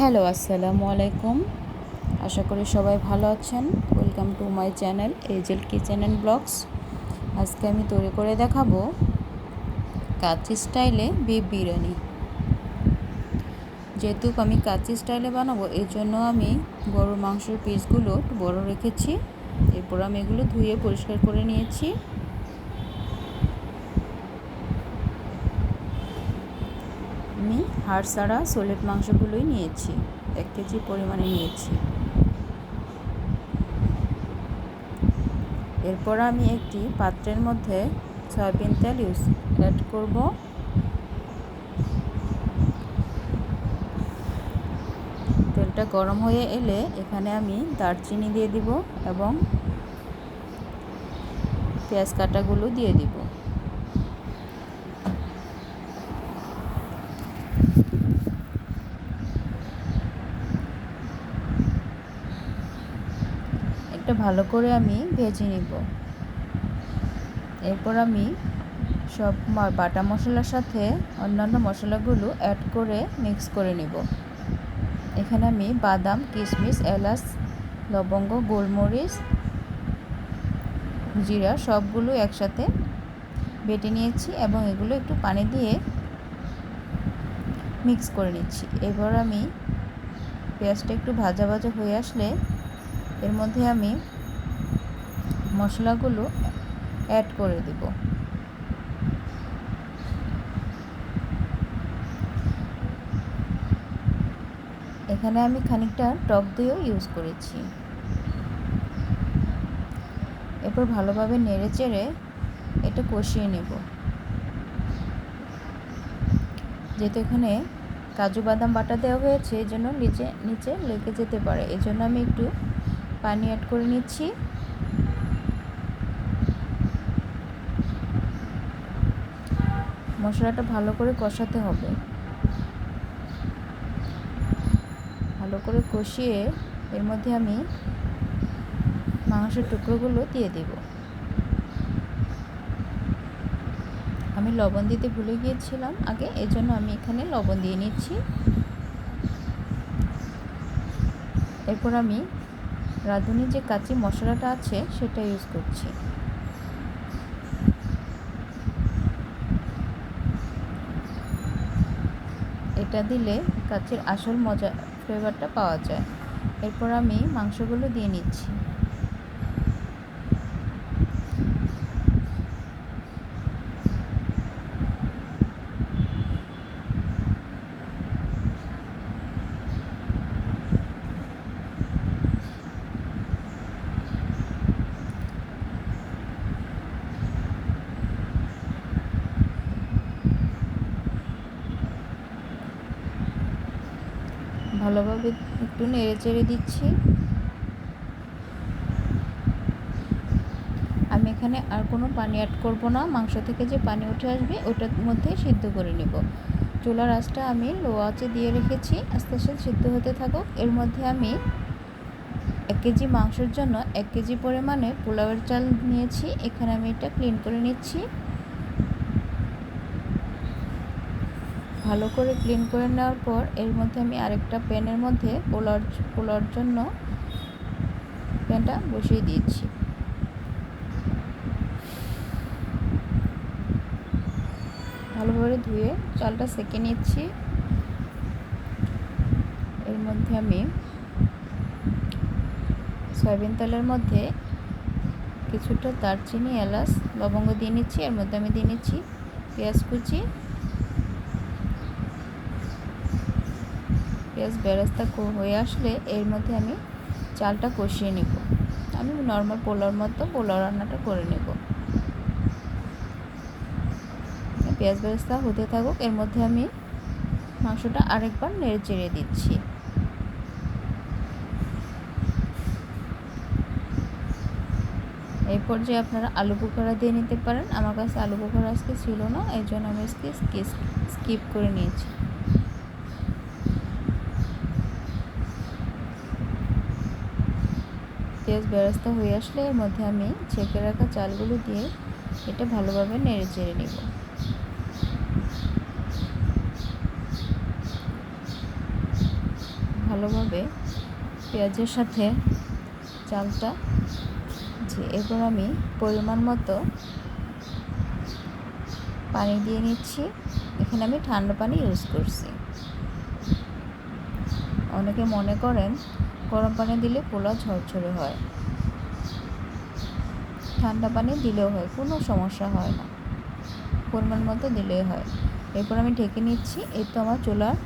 Hello, আসসালামু আলাইকুম। আশা করি সবাই ভালো আছেন। Welcome to my channel এজেল kitchen and blogs আজকে আমি তৈরি করে দেখাবো কাচি স্টাইলে বিফ বিরিয়ানি। যেহেতু আমি কাচি স্টাইলে বানাবো, এর জন্য আমি গরুর মাংসের পিসগুলো বড়ো রেখেছি। এরপর আমি এগুলো ধুয়ে পরিষ্কার করে নিয়েছি আমি হাড় ছাড়া সোলেট মাংসগুলোই নিয়েছি। এক কেজি পরিমাণে নিয়েছি। এরপর আমি একটি পাত্রের মধ্যে সয়াবিন তেল ইউজ, অ্যাড করব। তেলটা গরম হয়ে এলে এখানে আমি দারচিনি দিয়ে দিব এবং পেঁয়াজ কাটাগুলো দিয়ে দিব। এটা ভালো করে আমি ভেজে নিব। এরপর আমি সব বাটা মশলার সাথে অন্যান্য মশলাগুলো অ্যাড করে মিক্স করে নিব। এখানে আমি বাদাম, কিশমিশ, এলাচ, লবঙ্গ, গোলমরিচ, জিরা সবগুলো একসাথে বেটে নিয়েছি এবং এগুলো একটু পানি দিয়ে মিক্স করে নিচ্ছি। এবার আমি পেঁয়াজটা একটু ভাজা ভাজা হয়ে আসলে এর মধ্যে আমি মশলাগুলো অ্যাড করে দেব। এখানে আমি খানিকটা টক দইও ইউজ করেছি। এরপর ভালোভাবে নেড়ে চেড়ে এটা কষিয়ে নেব। যেহেতু এখানে কাজু বাদাম বাটা দেওয়া হয়েছে এই জন্য নিচে নিচে লেগে যেতে পারে। এই জন্য আমি একটু পানি অ্যাড করে নিচ্ছি। মশলাটা ভালো করে কষাতে হবে। ভালো করে কষিয়ে এর মধ্যে আমি মাংসের টুকরোগুলো দিয়ে দেব। আমি লবণ দিতে ভুলে গিয়েছিলাম আগে, এজন্য আমি এখানে লবণ দিয়ে নিচ্ছি। এরপর আমি রাঁধুনি যে কাঁচি মশলাটা আছে, সেটা ইউজ করছি। এটা দিলে কাঁচির আসল মজা ফ্লেভারটা পাওয়া যায়। এরপর আমি মাংসগুলো দিয়ে নিচ্ছি। ভালোভাবে একটু নেড়ে চেড়ে দিচ্ছি। আমি এখানে আর কোনো পানি অ্যাড করব না। মাংস থেকে যে পানি উঠে আসবে, ওটার মধ্যে সিদ্ধ করে নেব। চুলার আঁচটা আমি লো আঁচে দিয়ে রেখেছি। আস্তে আস্তে সিদ্ধ হতে থাকুক। এর মধ্যে আমি এক কেজি মাংসের জন্য এক কেজি পরিমাণে পোলাওয়ের চাল নিয়েছি। এখানে আমি এটা ক্লিন করে নিচ্ছি। ভালো করে ক্লিন করে নেওয়ার পর এর মধ্যে আমি আরেকটা প্যানের মধ্যে পোলার পোলার জন্য প্যানটা বসিয়ে দিয়েছি। ভালোভাবে ধুয়ে চালটা সেকে নিচ্ছি। এর মধ্যে আমি সয়াবিন তেলের মধ্যে কিছুটা দারচিনি, এলাচ, লবঙ্গ দিয়ে নিচ্ছি। এর মধ্যে আমি দিয়ে নিচ্ছি পেঁয়াজ কুচি পেঁয়াজ বেরেস্তা হয়ে আসলে এর মধ্যে আমি চালটা কষিয়ে নেব। আমি নর্মাল পোলাওর মতো পোলাও রান্নাটা করে নেব। পেঁয়াজ বেরেস্তা হতে থাকুক, এর মধ্যে আমি মাংসটা আরেকবার নেড়ে চেড়ে দিচ্ছি। এই পর্যায়ে আপনারা আলু বোখারা দিয়ে নিতে পারেন। আমার কাছে আলু বোখারা আজকে ছিল না এই জন্য আমি আজকে স্কিপ করে নিয়েছি। পেঁয়াজ বেরাস্তা হয়ে আসলে এর মধ্যে আমি ছেঁকে রাখা চালগুলো দিয়ে এটা ভালোভাবে নেড়ে চেড়ে নেব। ভালোভাবে পেঁয়াজের সাথে চালটা যে এরপর আমি পরিমাণ মতো পানি দিয়ে নিচ্ছি। এখানে আমি ঠান্ডা পানি ইউজ করছি। অনেকে মনে করেন গরম পানি দিলে পোলা ঝরঝরে হয়। ঠান্ডা পানি দিলেও হয়, কোনো সমস্যা হয় না। পরিমাণ মতো দিলেই হয়। এরপর আমি ঢেকে নিচ্ছি, এই তো আমার চুলার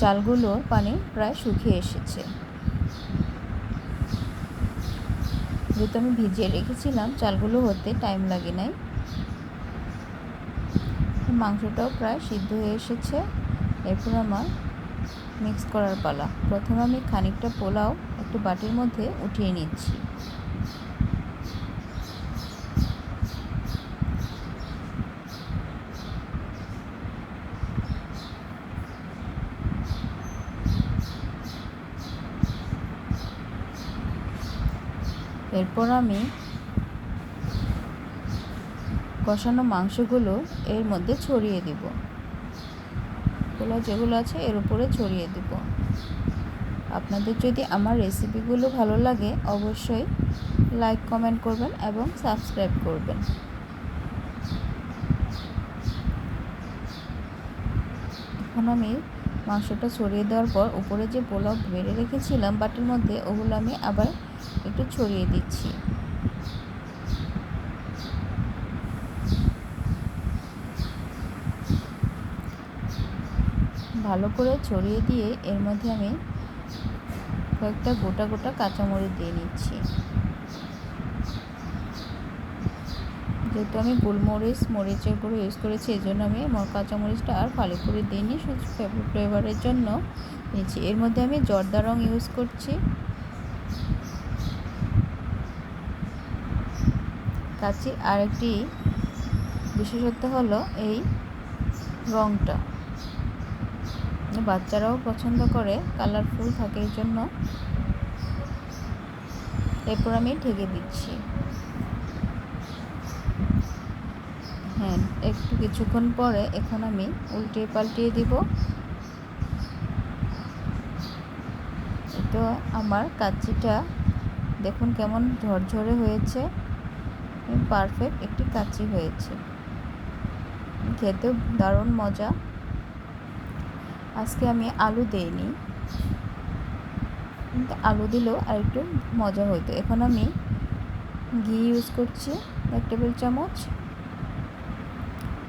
চালগুলো পানি প্রায় শুকিয়ে এসেছে। যেহেতু আমি ভিজিয়ে রেখেছিলাম, চালগুলো হতে টাইম লাগে নাই। মাংসটাও প্রায় সিদ্ধ হয়ে এসেছে। এরপর আমার মিক্স করার পালা। প্রথমে আমি খানিকটা পোলাও একটু বাটির মধ্যে উঠিয়ে নিচ্ছি। এরপর আমি কষানো মাংসগুলো এর মধ্যে ছড়িয়ে দিব। পোলাও যেগুলো আছে এর উপরে ছড়িয়ে দিব। আপনাদের যদি আমার রেসিপিগুলো ভালো লাগে, অবশ্যই লাইক কমেন্ট করবেন এবং সাবস্ক্রাইব করবেন। এখন আমি মাংসটা ছড়িয়ে দেওয়ার পর উপরে যে পোলাও বেড়ে রেখেছিলাম, বাটির মধ্যে ওগুলো আমি আবার একটু ছড়িয়ে দিচ্ছি। ভালো করে ছড়িয়ে দিয়ে এর মধ্যে আমি কয়েকটা গোটা গোটা কাঁচামরিচ দিয়ে নিচ্ছি। যেহেতু আমি গোলমরিচ, মরিচের গুঁড়ো ইউজ করেছি এই জন্য আমি কাঁচামরিচটা আর ফালি করে দিইনি শুধু ফ্লেভারের জন্য নিচ্ছি। এর মধ্যে আমি জর্দা রং ইউজ করছি। কাচির আরেকটি বিশেষত্ব হলো এই রংটা। বাচ্চারাও পছন্দ করে কালারফুল থাকে এই জন্য। এরপর আমি ঢেকে দিচ্ছি। হ্যাঁ একটু কিছুক্ষণ পরে এখন আমি উল্টে পাল্টিয়ে দিব। তো আমার কাচ্চিটা দেখুন কেমন ঝরঝরে হয়েছে। পারফেক্ট একটি কাচ্চি হয়েছে। খেতেও দারুণ মজা। আজকে আমি আলু দিইনি। কিন্তু আলু দিলেও আর একটু মজা হতো এখন আমি ঘি ইউজ করছি, এক টেবিল চামচ।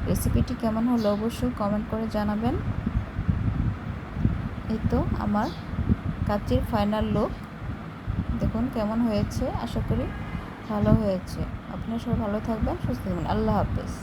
রেসিপিটি কেমন হলো অবশ্যই কমেন্ট করে জানাবেন। এই তো আমার কাচির ফাইনাল লুক দেখুন কেমন হয়েছে, আশা করি ভালো হয়েছে। আপনারা সবাই ভালো থাকবেন, সুস্থ থাকবেন। আল্লাহ হাফেজ।